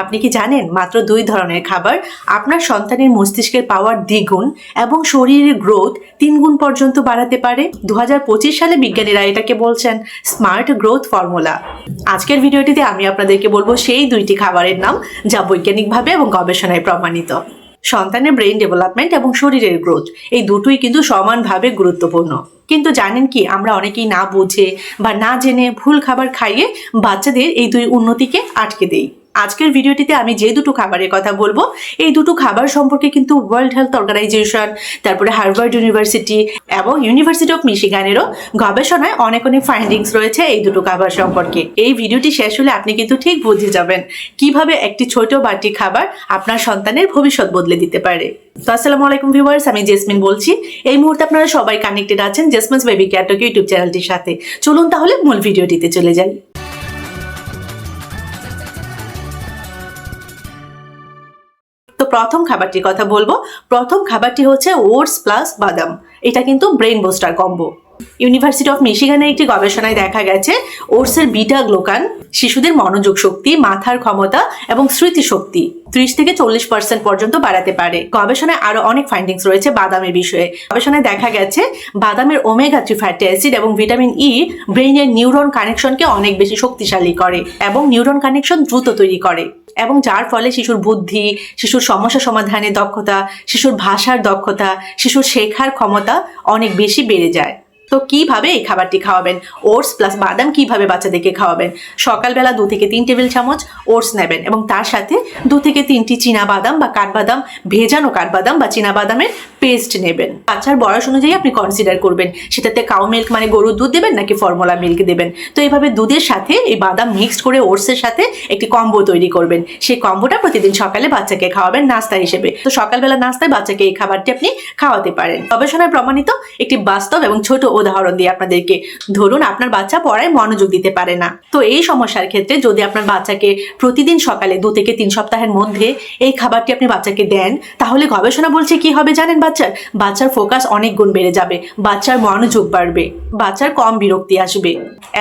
আপনি কি জানেন, মাত্র দুই ধরনের খাবার আপনার সন্তানের মস্তিষ্কের পাওয়ার দ্বিগুণ এবং শরীরের গ্রোথ তিন গুণ পর্যন্ত বাড়াতে পারে? দু হাজার পঁচিশ সালে বিজ্ঞানীরা এটাকে বলছেন স্মার্ট গ্রোথ ফর্মুলা আজকের ভিডিওটিতে আমি আপনাদেরকে বলব সেই দুইটি খাবারের নাম, যা বৈজ্ঞানিকভাবে এবং গবেষণায় প্রমাণিত। সন্তানের ব্রেন ডেভেলপমেন্ট এবং শরীরের গ্রোথ এই দুটোই কিন্তু সমানভাবে গুরুত্বপূর্ণ। কিন্তু জানেন কি, আমরা অনেকেই না বুঝে বা না জেনে ভুল খাবার খাইয়ে বাচ্চাদের এই দুই উন্নতিকে আটকে দেই। আজকের ভিডিওটিতে আমি যে দুটো খাবারের কথা বলব, এই দুটো খাবার সম্পর্কে কিন্তু ওয়ার্ল্ড হেলথ অর্গানাইজেশন তারপরে হার্ভার্ড ইউনিভার্সিটি এবং ইউনিভার্সিটি অফ মিশিগানেরও গবেষণায় অনেক অনেক ফাইন্ডিংস রয়েছে এই দুটো খাবার সম্পর্কে। এই ভিডিওটি শেষ হলে আপনি কিন্তু ঠিক বুঝে যাবেন কীভাবে একটি ছোট বাটি খাবার আপনার সন্তানের ভবিষ্যৎ বদলে দিতে পারে। তো আসসালামু আলাইকুম ভিউয়ার্স, আমি জেসমিন বলছি। এই মুহূর্তে আপনারা সবাই কানেক্টেড আছেন জেসমিনস বেবি ক্যাটক ইউটিউব চ্যানেলটির সাথে। চলুন তাহলে মূল ভিডিওটিতে চলে যাই। তো প্রথম খাবারটির কথা বলব। প্রথম খাবারটি হচ্ছে ওটস প্লাস বাদাম। এটা কিন্তু brain booster combo. University of মিশিগানের একটি গবেষণায় দেখা গেছে, ওটসের বিটা গ্লোকান শিশুদের মনোযোগ শক্তি, মাথার ক্ষমতা এবং স্মৃতি শক্তি ত্রিশ থেকে চল্লিশ পার্সেন্ট পর্যন্ত বাড়াতে পারে। গবেষণায় আরও অনেক ফাইন্ডিংস রয়েছে বাদামের বিষয়ে। গবেষণায় দেখা গেছে, বাদামের ওমেগা থ্রি ফ্যাটি অ্যাসিড এবং ভিটামিন ই ব্রেইনের নিউরন কানেকশনকে অনেক বেশি শক্তিশালী করে এবং নিউরন কানেকশন দ্রুত তৈরি করে। এবং যার ফলে শিশুর বুদ্ধি, শিশুর সমস্যা সমাধানের দক্ষতা, শিশুর ভাষার দক্ষতা, শিশুর শেখার ক্ষমতা অনেক বেশি বেড়ে যায়। তো কীভাবে এই খাবারটি খাওয়াবেন? ওটস প্লাস বাদাম কীভাবে বাচ্চাদেরকে খাওয়াবেন? সকালবেলা দু থেকে তিন টেবিল চামচ ওটস নেবেন এবং তার সাথে দু থেকে তিনটি চীনা বাদাম বা কাঠবাদাম, ভেজানো কাঠবাদাম বা চীনা বাদামের পেস্ট নেবেন। বাচ্চার বয়স অনুযায়ী আপনি কনসিডার করবেন। সেটাতে কাউ মিল্ক মানে গরুর দুধ দেবেন নাকি ফর্মুলা মিল্ক দেবেন? তো এইভাবে দুধের সাথে এই বাদাম মিক্সড করে ওটসের সাথে একটি কম্বো তৈরি করবেন। সেই কম্বোটা প্রতিদিন সকালে বাচ্চাকে খাওয়াবেন নাস্তা হিসেবে। তো সকালবেলা নাস্তায় বাচ্চাকে এই খাবারটি আপনি খাওয়াতে পারেন। গবেষণায় প্রমাণিত একটি বাস্তব এবং ছোট উদাহরণ দিয়ে আপনাদেরকে ধরুন আপনার বাচ্চা পড়ায় মনোযোগ দিতে পারে না। তো এই সমস্যার ক্ষেত্রে যদি আপনার বাচ্চাকে প্রতিদিন সকালে দু থেকে তিন সপ্তাহের মধ্যে এই খাবারটি আপনি বাচ্চাকে দেন, তাহলে গবেষণা বলছে কি হবে জানেন বাচ্চার? বাচ্চার ফোকাস অনেক গুণ বেড়ে যাবে, বাচ্চার মনোযোগ বাড়বে, বাচ্চার কম বিরক্তি আসবে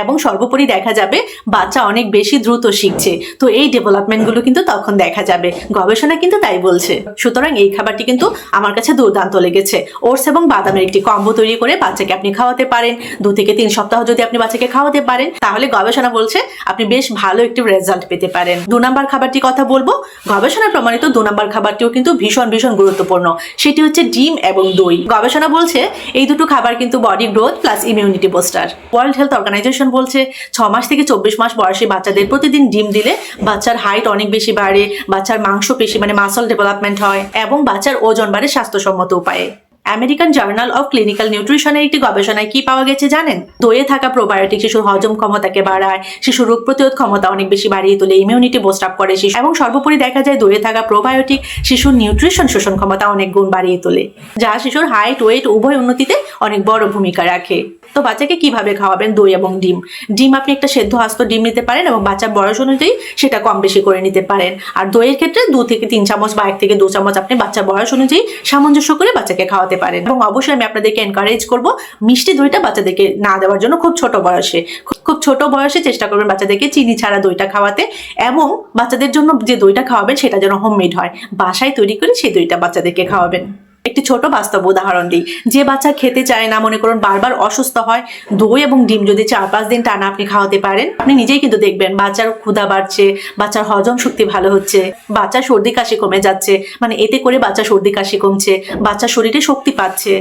এবং সর্বোপরি দেখা যাবে বাচ্চা অনেক বেশি দ্রুত শিখছে। তো এই ডেভেলপমেন্টগুলো কিন্তু তখন দেখা যাবে, গবেষণা কিন্তু তাই বলছে। সুতরাং এই খাবারটি কিন্তু আমার কাছে দুর্দান্ত লেগেছে। ওটস এবং বাদামের একটি কম্বো তৈরি করে বাচ্চাকে আপনি খাওয়াতে পারেন। দু থেকে তিন সপ্তাহ যদি আপনি বাচ্চাকে খাওয়াতে পারেন, তাহলে গবেষণা বলছে আপনি বেশ ভালো একটি রেজাল্ট পেতে পারেন। দু নাম্বার খাবারটি কথা বলব। গবেষণায় প্রমাণিত দু নাম্বার খাবারটিও কিন্তু ভীষণ ভীষণ গুরুত্বপূর্ণ। সেটি হচ্ছে ডিম এবং দই। গবেষণা বলছে এই দুটো খাবার কিন্তু body growth plus immunity booster World Health Organization বলছে ছ মাস থেকে চব্বিশ মাস বয়সী বাচ্চাদের প্রতিদিন ডিম দিলে বাচ্চার হাইট অনেক বেশি বাড়ে, বাচ্চার মাংস পেশি মানে মাসল ডেভেলপমেন্ট হয় এবং বাচ্চার ওজন বাড়ে স্বাস্থ্যসম্মত উপায়ে। আমেরিকান জার্নাল অফ ক্লিনিক্যাল নিউট্রিশনের একটি গবেষণায় কি পাওয়া গেছে জানেন? দইয়ে থাকা প্রোবায়োটিক শিশুর হজম ক্ষমতাকে বাড়ায়, শিশুর রোগ প্রতিরোধ ক্ষমতা অনেক বেশি বাড়িয়ে তোলে ইমিউনিটি বোস্ট আপ করে শিশু। এবং সর্বোপরি দেখা যায় দইয়ে থাকা প্রোবায়োটিক শিশুর নিউট্রিশন শোষণ ক্ষমতা অনেক গুণ বাড়িয়ে তোলে, যা শিশুর হাইট ওয়েট উভয় উন্নতিতে অনেক বড় ভূমিকা রাখে। তো বাচ্চাকে কীভাবে খাওয়াবেন দই এবং ডিম? ডিম আপনি একটা সেদ্ধ আস্ত ডিম নিতে পারেন এবং বাচ্চার বয়স অনুযায়ী সেটা কম বেশি করে নিতে পারেন। আর দইয়ের ক্ষেত্রে দু থেকে তিন চামচ বা এক থেকে দু চামচ আপনি বাচ্চার বয়স অনুযায়ী সামঞ্জস্য করে বাচ্চাকে খাওয়াতে পারেন। এবং অবশ্যই আমি আপনাদেরকে এনকারেজ করব মিষ্টি দইটা বাচ্চাদেরকে না দেওয়ার জন্য খুব ছোট বয়সে। খুব ছোট বয়সে চেষ্টা করবেন বাচ্চাদেরকে চিনি ছাড়া দইটা খাওয়াতে এবং বাচ্চাদের জন্য যে দইটা খাওয়াবেন সেটা যেন হোমমেড হয়। বাসায় তৈরি করে সেই দইটা বাচ্চাদেরকে খাওয়াবেন। একটি ছোট বাস্তব উদাহরণ দিই। যে বাচ্চা খেতে চায় না, মনে করুন বারবার অসুস্থ হয়, দই এবং ডিম যদি চার পাঁচ দিন টানা আপনি খাওয়াতে পারেন, আপনি নিজেই কিন্তু দেখবেন বাচ্চার ক্ষুদা বাড়ছে, বাচ্চার হজম শক্তি ভালো হচ্ছে, বাচ্চার সর্দি কাশি কমে যাচ্ছে মানে এতে করে বাচ্চা সর্দি কাশি কমছে, বাচ্চার শরীরে শক্তি পাচ্ছে।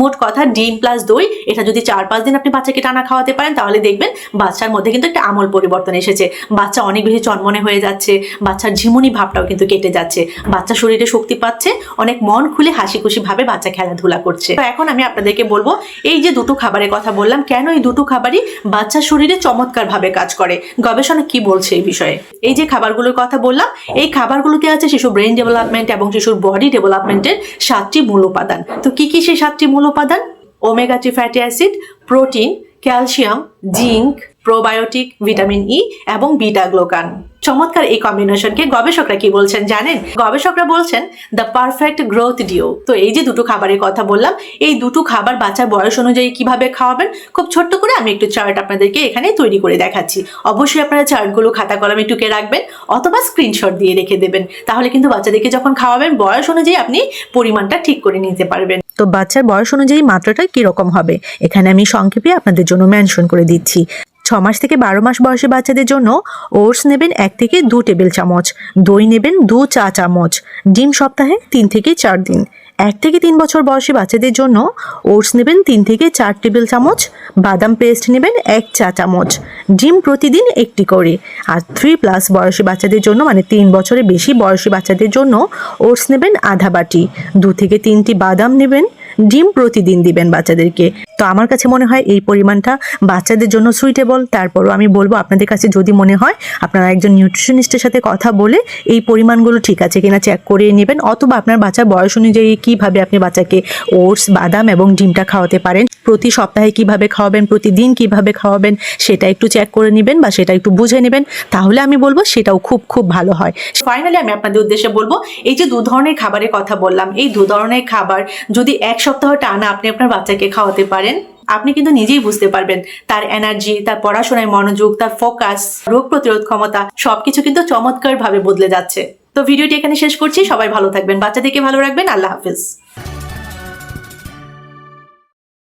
মোট কথা ডিম প্লাস দই, এটা যদি চার পাঁচ দিন আপনি বাচ্চাকে টানা খাওয়াতে পারেন, তাহলে দেখবেন বাচ্চার মধ্যে কিন্তু একটা আমল পরিবর্তন এসেছে। বাচ্চা অনেক বেশি চনমনে হয়ে যাচ্ছে, বাচ্চার ঝিমুনি ভাবটাও কিন্তু কেটে যাচ্ছে। বাচ্চা শরীরে শক্তি পাচ্ছে, অনেক মন খুলে হাসি খুশি ভাবে বাচ্চা খেলাধুলা করছে। তো এখন আমি আপনাদেরকে বলব, এই যে দুটো খাবারের কথা বললাম, কেন এই দুটো খাবারই বাচ্চার শরীরে চমৎকার ভাবে কাজ করে? গবেষণা কি বলছে এই বিষয়ে? এই যে খাবারগুলোর কথা বললাম, এই খাবারগুলোতে আছে? শিশু ব্রেন ডেভেলপমেন্ট এবং শিশুর বডি ডেভেলপমেন্টের সাতটি মূল উপাদান। তো কি কি সেই সাতটি মূল উপাদান omega three fatty acid protein calcium zinc probiotic, vitamin E এবং বিটা গ্লোকান চমৎকার এই কম্বিনেশনকে গবেষকরা কি বলছেন জানেন? গবেষকরা বলছেন দ্য পারফেক্ট গ্রোথ ডিও তো এই যে দুটো খাবারের কথা বললাম, এই দুটো খাবার বাচ্চার বয়স অনুযায়ী কীভাবে খাওয়াবেন? খুব ছোট্ট করে আমি একটু চার্ট আপনাদেরকে এখানে তৈরি করে দেখাচ্ছি। অবশ্যই আপনারা চার্টগুলো খাতা কলমে টুকে রাখবেন অথবা স্ক্রিনশট দিয়ে রেখে দেবেন। তাহলে কিন্তু বাচ্চাদেরকে যখন খাওয়াবেন, বয়স অনুযায়ী আপনি পরিমাণটা ঠিক করে নিতে পারবেন। তো বাচ্চার বয়স অনুযায়ী মাত্রাটা কীরকম হবে? এখানে আমি সংক্ষেপে আপনাদের জন্য মেনশন করে দিচ্ছি। মাস থেকে বারো মাস বয়সী বাচ্চাদের জন্য ওটস নেবেন এক থেকে দু টেবিল চামচ, দই নেবেন দু চা চামচ, ডিম সপ্তাহে তিন থেকে চার দিন। এক থেকে তিন বছর বয়সী বাচ্চাদের জন্য ওটস নেবেন তিন থেকে চার টেবিল চামচ, বাদাম পেস্ট নেবেন এক চা চামচ, ডিম প্রতিদিন একটি করে। আর থ্রি প্লাস বয়সী বাচ্চাদের জন্য মানে তিন বছরের বেশি বয়সী বাচ্চাদের জন্য ওটস নেবেন আধা বাটি। দু থেকে তিনটি বাদাম নেবেন, ডিম প্রতিদিন দিবেন বাচ্চাদেরকে। তো আমার কাছে মনে হয় এই পরিমাণটা বাচ্চাদের জন্য সুইটেবল তারপরও আমি বলব আপনাদের কাছে যদি মনে হয় আপনারা একজন নিউট্রিশনিস্টের সাথে কথা বলে এই পরিমাণগুলো ঠিক আছে কিনা চেক করে নেবেন, অথবা আপনার বাচ্চার বয়স অনুযায়ী কীভাবে আপনি বাচ্চাকে ওটস, বাদাম এবং ডিমটা খাওয়াতে পারেন, প্রতি সপ্তাহে কীভাবে খাওয়াবেন, প্রতিদিন কীভাবে খাওয়াবেন, সেটা একটু চেক করে নেবেন বা সেটা একটু বুঝে নেবেন। তাহলে আমি বলব সেটাও খুব খুব ভালো হয়। ফাইনালি আমি আপনাদের উদ্দেশ্যে বলব, এই যে দু ধরনের খাবারের কথা বললাম, এই দু ধরনের খাবার যদি এক সপ্তাহ টানা আপনি আপনার বাচ্চাকে খাওয়াতে পারেন আপনি কিন্তু নিজেই বুঝতে পারবেন। তার এনার্জি তার পড়াশোনায় মনোযোগ, তার ফোকাস রোগ প্রতিরোধ ক্ষমতা, সবকিছু কিন্তু চমৎকার ভাবে বদলে যাচ্ছে। তো ভিডিওটি এখানে শেষ করছি, সবাই ভালো থাকবেন, বাচ্চাদেরকে ভালো রাখবেন, আল্লাহ হাফিজ।